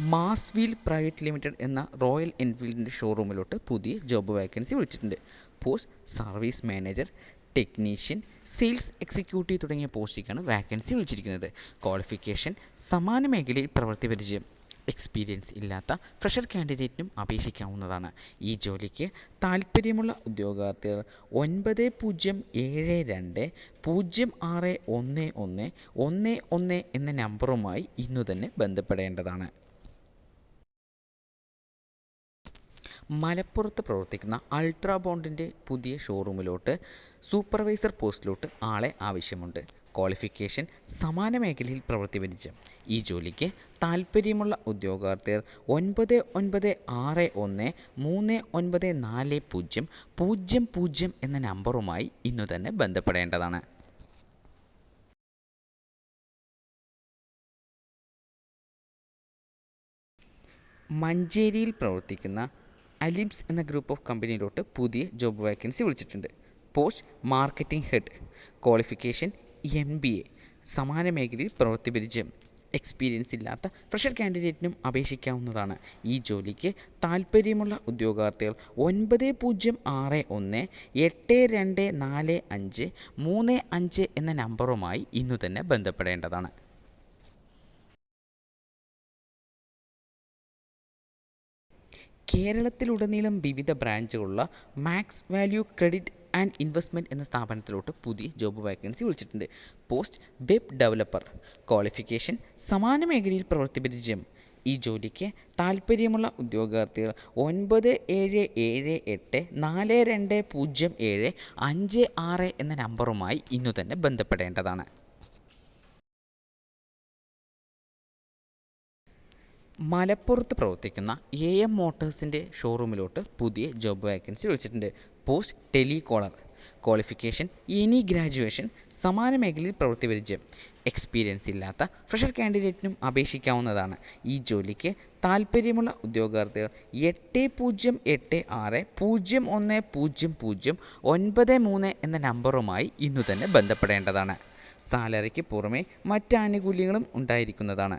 മാസ്വീൽ private limited എന്ന Royal എൻഫീൽഡിന്റെ ഷോറൂമിലോട്ട് പുതിയ ജോബ് വാക്കൻസി വിളിച്ചിട്ടുണ്ട്. Post service manager technician sales executive തുടങ്ങിയ പോസ്റ്റിലേക്കാണ് വാക്കൻസി വിളിച്ചിരിക്കുന്നത്. ക്വാളിഫിക്കേഷൻ സമാന മേഖലയിൽ പ്രവൃത്തി പരിചയം എക്സ്പീരിയൻസ് ഇല്ലാത്ത ഫ്രഷർ കാൻഡിഡേറ്റിനും അപേക്ഷിക്കാവുന്നതാണ്. ഈ ജോലിക്ക് താൽപ്പര്യമുള്ള ഉദ്യോഗാർത്ഥികൾ ഒൻപത് പൂജ്യം ഏഴ് രണ്ട് പൂജ്യം ആറ് ഒന്ന് ഒന്ന് ഒന്ന് ഒന്ന് എന്ന നമ്പറുമായി ഇന്നു തന്നെ ബന്ധപ്പെടേണ്ടതാണ്. മലപ്പുറത്ത് പ്രവർത്തിക്കുന്ന അൾട്രാ ബോണ്ടിന്റെ പുതിയ ഷോറൂമിലോട്ട് സൂപ്പർവൈസർ പോസ്റ്റിലോട്ട് ആളെ ആവശ്യമുണ്ട്. ക്വാളിഫിക്കേഷൻ സമാന മേഖലയിൽ പ്രവൃത്തി പരിചയം ഈ ജോലിക്ക് താൽപ്പര്യമുള്ള ഉദ്യോഗാർത്ഥികൾ ഒൻപത് ഒൻപത് ആറ് ഒന്ന് മൂന്ന് ഒൻപത് നാല് പൂജ്യം പൂജ്യം പൂജ്യം എന്ന നമ്പറുമായി ഇന്നു തന്നെ ബന്ധപ്പെടേണ്ടതാണ്. മഞ്ചേരിയിൽ പ്രവർത്തിക്കുന്ന അലിബ്സ് എന്ന ഗ്രൂപ്പ് ഓഫ് കമ്പനിയിലോട്ട് പുതിയ ജോബ് വാക്കൻസി വിളിച്ചിട്ടുണ്ട്. Post marketing head qualification M B A സമാന മേഖലയിൽ പ്രവൃത്തി പരിചയം എക്സ്പീരിയൻസ് ഇല്ലാത്ത ഫ്രഷർ കാൻഡിഡേറ്റിനും അപേക്ഷിക്കാവുന്നതാണ്. ഈ ജോലിക്ക് താൽപ്പര്യമുള്ള ഉദ്യോഗാർത്ഥികൾ ഒൻപത് പൂജ്യം ആറ് ഒന്ന് എട്ട് രണ്ട് നാല് അഞ്ച് മൂന്ന് അഞ്ച് എന്ന നമ്പറുമായി ഇന്നു തന്നെ ബന്ധപ്പെടേണ്ടതാണ്. കേരളത്തിലുടനീളം വിവിധ ബ്രാഞ്ചുകളുള്ള Max Value Credit and Investment എന്ന സ്ഥാപനത്തിലോട്ട് പുതിയ ജോബ് വാക്കൻസി വിളിച്ചിട്ടുണ്ട്. Post web developer. ക്വാളിഫിക്കേഷൻ സമാന മേഖലയിൽ പ്രവൃത്തി പരിചയം ഈ ജോലിക്ക് താൽപ്പര്യമുള്ള ഉദ്യോഗാർത്ഥികൾ ഒൻപത് ഏഴ് ഏഴ് എട്ട് നാല് രണ്ട് പൂജ്യം ഏഴ് അഞ്ച് ആറ് എന്ന നമ്പറുമായി ഇന്നു തന്നെ ബന്ധപ്പെടേണ്ടതാണ്. മലപ്പുറത്ത് പ്രവർത്തിക്കുന്ന എ എം മോട്ടേഴ്സിന്റെ ഷോറൂമിലോട്ട് പുതിയ ജോബ് വാക്കൻസി വിളിച്ചിട്ടുണ്ട്. Post telecaller qualification any graduation സമാന മേഖലയിൽ പ്രവൃത്തി പരിചയം. എക്സ്പീരിയൻസ് ഇല്ലാത്ത ഫ്രഷർ കാൻഡിഡേറ്റിനും അപേക്ഷിക്കാവുന്നതാണ്. ഈ ജോലിക്ക് താൽപ്പര്യമുള്ള ഉദ്യോഗാർത്ഥികൾ എട്ട് പൂജ്യം എട്ട് ആറ് പൂജ്യം ഒന്ന് പൂജ്യം പൂജ്യം ഒൻപത് മൂന്ന് എന്ന നമ്പറുമായി ഇന്നു തന്നെ ബന്ധപ്പെടേണ്ടതാണ്. സാലറിക്ക് പുറമെ മറ്റ് ആനുകൂല്യങ്ങളും ഉണ്ടായിരിക്കുന്നതാണ്.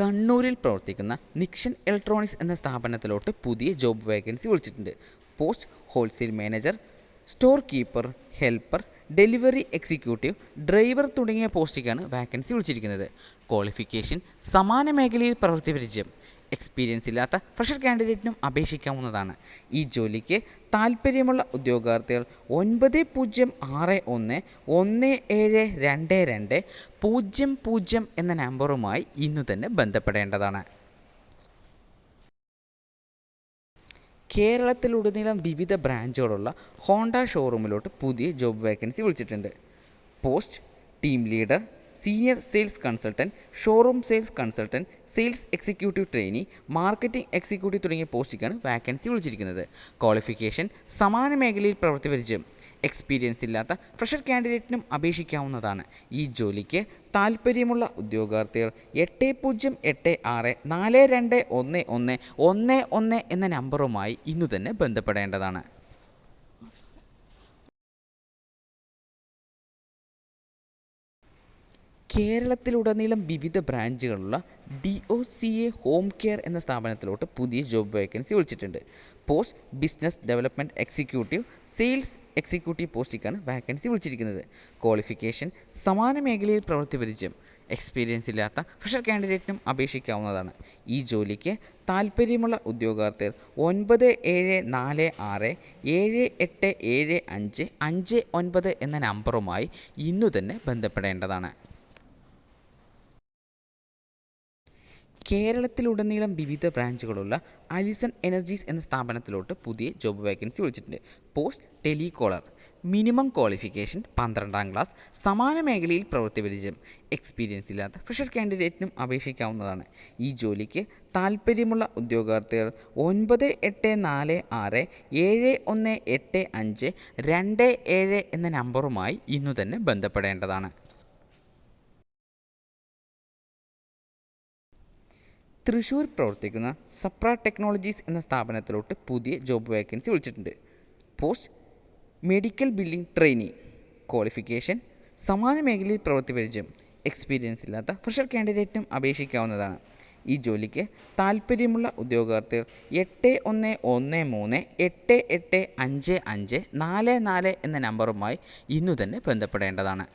കണ്ണൂരിൽ പ്രവർത്തിക്കുന്ന നിക്ഷൻ ഇലക്ട്രോണിക്സ് എന്ന സ്ഥാപനത്തിലോട്ട് പുതിയ ജോബ് വേക്കൻസി വിളിച്ചിട്ടുണ്ട്. Post wholesale manager storekeeper helper delivery executive driver തുടങ്ങിയ പോസ്റ്റിലേക്കാണ് വാക്കൻസി വിളിച്ചിരിക്കുന്നത്. ക്വാളിഫിക്കേഷൻ സമാന മേഖലയിൽ പ്രവൃത്തി പരിചയം. എക്സ്പീരിയൻസ് ഇല്ലാത്ത ഫ്രഷർ കാൻഡിഡേറ്റിനും അപേക്ഷിക്കാവുന്നതാണ്. ഈ ജോലിക്ക് താൽപ്പര്യമുള്ള ഉദ്യോഗാർത്ഥികൾ ഒൻപത് പൂജ്യം ആറ് ഒന്ന് ഒന്ന് ഏഴ് രണ്ട് രണ്ട് പൂജ്യം പൂജ്യം എന്ന നമ്പറുമായി ഇന്നു തന്നെ ബന്ധപ്പെടേണ്ടതാണ്. കേരളത്തിലുടനീളം വിവിധ ബ്രാഞ്ചുകളുള്ള ഹോണ്ട ഷോറൂമിലോട്ട് പുതിയ ജോബ് വേക്കൻസി വിളിച്ചിട്ടുണ്ട്. Post team leader senior sales consultant showroom sales consultant sales executive trainee marketing executive തുടങ്ങിയ പോസ്റ്റിലേക്കാണ് വാക്കൻസി വിളിച്ചിരിക്കുന്നത്. ക്വാളിഫിക്കേഷൻ സമാന മേഖലയിൽ പ്രവൃത്തി എക്സ്പീരിയൻസ് ഇല്ലാത്ത ഫ്രഷർ കാൻഡിഡേറ്റിനും അപേക്ഷിക്കാവുന്നതാണ്. ഈ ജോലിക്ക് താൽപ്പര്യമുള്ള ഉദ്യോഗാർത്ഥികൾ എട്ട് പൂജ്യം എട്ട് ആറ് നാല് രണ്ട് ഒന്ന് ഒന്ന് ഒന്ന് ഒന്ന് എന്ന നമ്പറുമായി ഇന്നു തന്നെ ബന്ധപ്പെടേണ്ടതാണ്. കേരളത്തിലുടനീളം വിവിധ ബ്രാഞ്ചുകളുള്ള D O C A Home Care എന്ന സ്ഥാപനത്തിലോട്ട് പുതിയ ജോബ് വേക്കൻസി വിളിച്ചിട്ടുണ്ട്. Post business development executive sales executive പോസ്റ്റിക്കാണ് vacancy വിളിച്ചിരിക്കുന്നത്. ക്വാളിഫിക്കേഷൻ സമാന മേഖലയിൽ പ്രവൃത്തി പരിചയം എക്സ്പീരിയൻസ് ഇല്ലാത്ത ഫ്രഷർ കാൻഡിഡേറ്റിനും അപേക്ഷിക്കാവുന്നതാണ്. ഈ ജോലിക്ക് താൽപ്പര്യമുള്ള ഉദ്യോഗാർത്ഥികൾ ഒൻപത് ഏഴ് നാല് ആറ് ഏഴ് എട്ട് ഏഴ് അഞ്ച് അഞ്ച് ഒൻപത് എന്ന നമ്പറുമായി ഇന്നു തന്നെ ബന്ധപ്പെടേണ്ടതാണ്. കേരളത്തിലുടനീളം വിവിധ ബ്രാഞ്ചുകളുള്ള അലിസൺ എനർജീസ് എന്ന സ്ഥാപനത്തിലോട്ട് പുതിയ ജോബ് വേക്കൻസി വിളിച്ചിട്ടുണ്ട്. പോസ്റ്റ് ടെലികോളർ മിനിമം ക്വാളിഫിക്കേഷൻ പന്ത്രണ്ടാം ക്ലാസ് സമാന മേഖലയിൽ പ്രവൃത്തി പരിചയം എക്സ്പീരിയൻസ് ഇല്ലാത്ത ഫ്രഷർ കാൻഡിഡേറ്റിനും അപേക്ഷിക്കാവുന്നതാണ്. ഈ ജോലിക്ക് താൽപ്പര്യമുള്ള ഉദ്യോഗാർത്ഥികൾ ഒൻപത് എട്ട് നാല് ആറ് ഏഴ് ഒന്ന് എട്ട് അഞ്ച് രണ്ട് ഏഴ് എന്ന നമ്പറുമായി ഇന്നു തന്നെ ബന്ധപ്പെടേണ്ടതാണ്. തൃശ്ശൂർ പ്രവർത്തിക്കുന്ന സപ്ര ടെക്നോളജീസ് എന്ന സ്ഥാപനത്തിലോട്ട് പുതിയ ജോബ് വേക്കൻസി വിളിച്ചിട്ടുണ്ട്. Post medical billing trainee qualification സമാന മേഖലയിൽ പ്രവൃത്തി പരിചയം എക്സ്പീരിയൻസ് ഇല്ലാത്ത ഫ്രഷർ കാൻഡിഡേറ്റിനും അപേക്ഷിക്കാവുന്നതാണ്. ഈ ജോലിക്ക് താൽപ്പര്യമുള്ള ഉദ്യോഗാർത്ഥികൾ എട്ട് ഒന്ന് ഒന്ന് മൂന്ന് എട്ട് എട്ട് അഞ്ച് അഞ്ച് നാല് നാല് എന്ന നമ്പറുമായി ഇന്നു തന്നെ ബന്ധപ്പെടേണ്ടതാണ്.